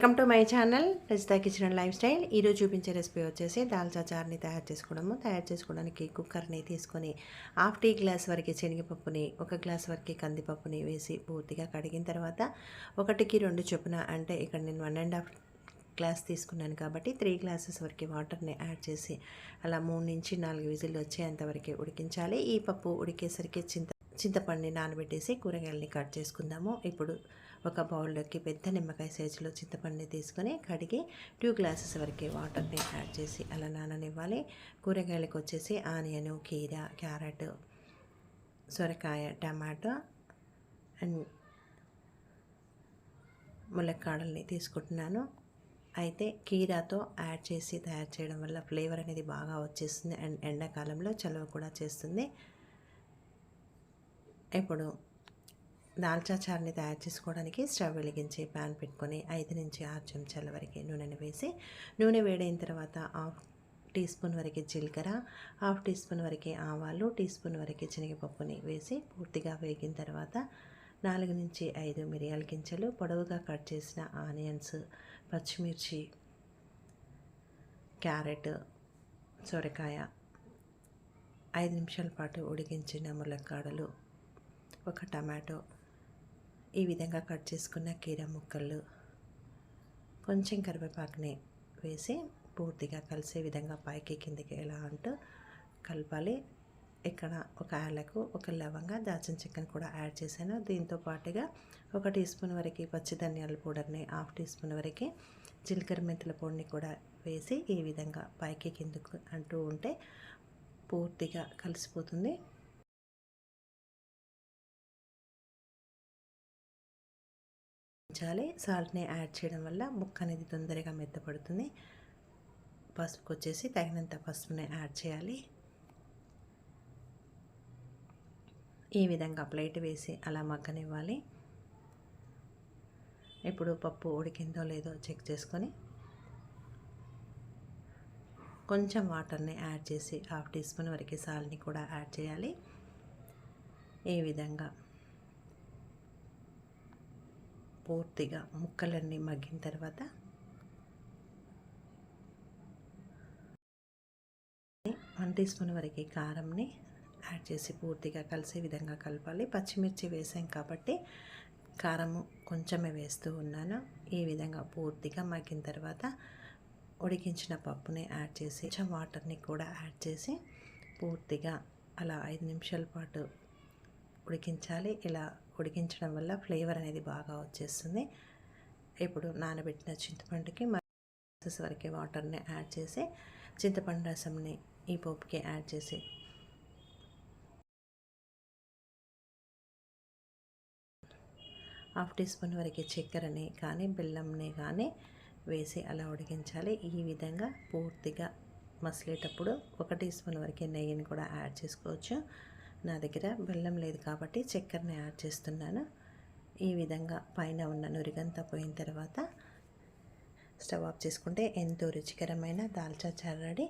Welcome to my channel Rajitha kitchen life style ఈరోజు చూపించే recipe వచ్చేసి దాల్చా చార్ని తయారు చేసుకోవడము. తయారు చేసుకోవడానికి కుక్కర్ని తీసుకొని హాఫ్ టీ గ్లాస్ వరకు శనగపప్పుని ఒక గ్లాస్ వరకు కందిపప్పుని వేసి పూర్తిగా కడిగిన తర్వాత ఒకటికి రెండు చొప్పున అంటే ఇక్కడ నేను వన్ అండ్ హాఫ్ గ్లాస్ తీసుకున్నాను కాబట్టి త్రీ గ్లాసెస్ వరకు వాటర్ని యాడ్ చేసి అలా మూడు నుంచి నాలుగు విజిల్లు వచ్చేంతవరకు ఉడికించాలి. ఈ పప్పు ఉడికేసరికి చింత చింతపండుని నానబెట్టేసి కూరగాయలని కట్ చేసుకుందాము. ఇప్పుడు ఒక బౌల్లోకి పెద్ద నిమ్మకాయ సైజులో చింతపండుని తీసుకొని కడిగి టూ గ్లాసెస్ వరకు వాటర్ని యాడ్ చేసి అలా నాననివ్వాలి. కూరగాయలకు వచ్చేసి ఆనియన్ కీర క్యారెట్ సొరకాయ టమాటో అండ్ ములక్కాడల్ని తీసుకుంటున్నాను. అయితే కీరాతో యాడ్ చేసి తయారు చేయడం వల్ల ఫ్లేవర్ అనేది బాగా వచ్చేస్తుంది అండ్ ఎండాకాలంలో చలువ కూడా చేస్తుంది. ఇప్పుడు దాల్చా చార్ని తయారు చేసుకోవడానికి స్టవ్ వెలిగించి ప్యాన్ పెట్టుకొని ఐదు నుంచి ఆరు చెంచాల వరకు నూనెని వేసి నూనె వేడైన తర్వాత హాఫ్ టీ స్పూన్ వరకు జీలకర్ర హాఫ్ టీ స్పూన్ వరకు ఆవాలు టీ స్పూన్ వరకు శనగపప్పుని వేసి పూర్తిగా వేగిన తర్వాత నాలుగు నుంచి ఐదు మిరియాల గింజలు పొడవుగా కట్ చేసిన ఆనియన్స్ పచ్చిమిర్చి క్యారెట్ సొరకాయ ఐదు నిమిషాల పాటు ఉడికించిన ములక్కాడలు ఒక టమాటో ఈ విధంగా కట్ చేసుకున్న కీర ముక్కలు కొంచెం కరివేపాకుని వేసి పూర్తిగా కలిసే విధంగా పైకి కిందికి ఎలా అంటూ కలపాలి. ఇక్కడ ఒక యాలకు ఒక లవంగా దాచిన చికెన్ కూడా యాడ్ చేశాను. దీంతో పాటుగా ఒక టీ స్పూన్ వరకు పచ్చి ధనియాల పౌడర్ని హాఫ్ టీ స్పూన్ వరకు జీలకర్ర మెంతుల పొడిని కూడా వేసి ఈ విధంగా పైకి కిందకు అంటూ ఉంటే పూర్తిగా కలిసిపోతుంది. ఉంచాలి సాల్ట్ని యాడ్ చేయడం వల్ల ముక్క అనేది తొందరగా మెత్తపడుతుంది. పసుపుకి వచ్చేసి తగినంత పసుపుని యాడ్ చేయాలి. ఈ విధంగా ప్లేట్ వేసి అలా మగ్గనివ్వాలి. ఇప్పుడు పప్పు ఉడికిందో లేదో చెక్ చేసుకొని కొంచెం వాటర్ని యాడ్ చేసి హాఫ్ టీ స్పూన్ వరకు సాల్ట్ని కూడా యాడ్ చేయాలి. ఈ విధంగా పూర్తిగా ముక్కలన్నీ మగ్గిన తర్వాత వన్ టీ స్పూన్ వరకు కారంని యాడ్ చేసి పూర్తిగా కలిసే విధంగా కలపాలి. పచ్చిమిర్చి వేసాం కాబట్టి కారము కొంచెమే వేస్తూ ఉన్నాను. ఈ విధంగా పూర్తిగా మగ్గిన తర్వాత ఉడికించిన పప్పుని యాడ్ చేసి కొంచెం వాటర్ని కూడా యాడ్ చేసి పూర్తిగా అలా ఐదు నిమిషాల పాటు ఉడికించాలి. ఇలా ఉడికించడం వల్ల ఫ్లేవర్ అనేది బాగా వచ్చేస్తుంది. ఇప్పుడు నానబెట్టిన చింతపండుకి మరి వరకు వాటర్ని యాడ్ చేసి చింతపండు రసంని ఈ పోపుకి యాడ్ చేసి హాఫ్ టీ స్పూన్ వరకు చక్కెరని కానీ బెల్లంని కానీ వేసి అలా ఉడికించాలి. ఈ విధంగా పూర్తిగా మసిలేటప్పుడు ఒక టీ స్పూన్ వరకు నెయ్యిని కూడా యాడ్ చేసుకోవచ్చు. నా దగ్గర బెల్లం లేదు కాబట్టి చక్కెరని యాడ్ చేస్తున్నాను. ఈ విధంగా పైన ఉన్న నురిగంతా పోయిన తర్వాత స్టవ్ ఆఫ్ చేసుకుంటే ఎంతో రుచికరమైన దాల్చా చారు రెడీ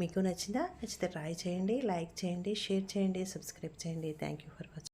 మీకు నచ్చిందా? నచ్చితే ట్రై చేయండి లైక్ చేయండి షేర్ చేయండి సబ్స్క్రైబ్ చేయండి. Thank you for watching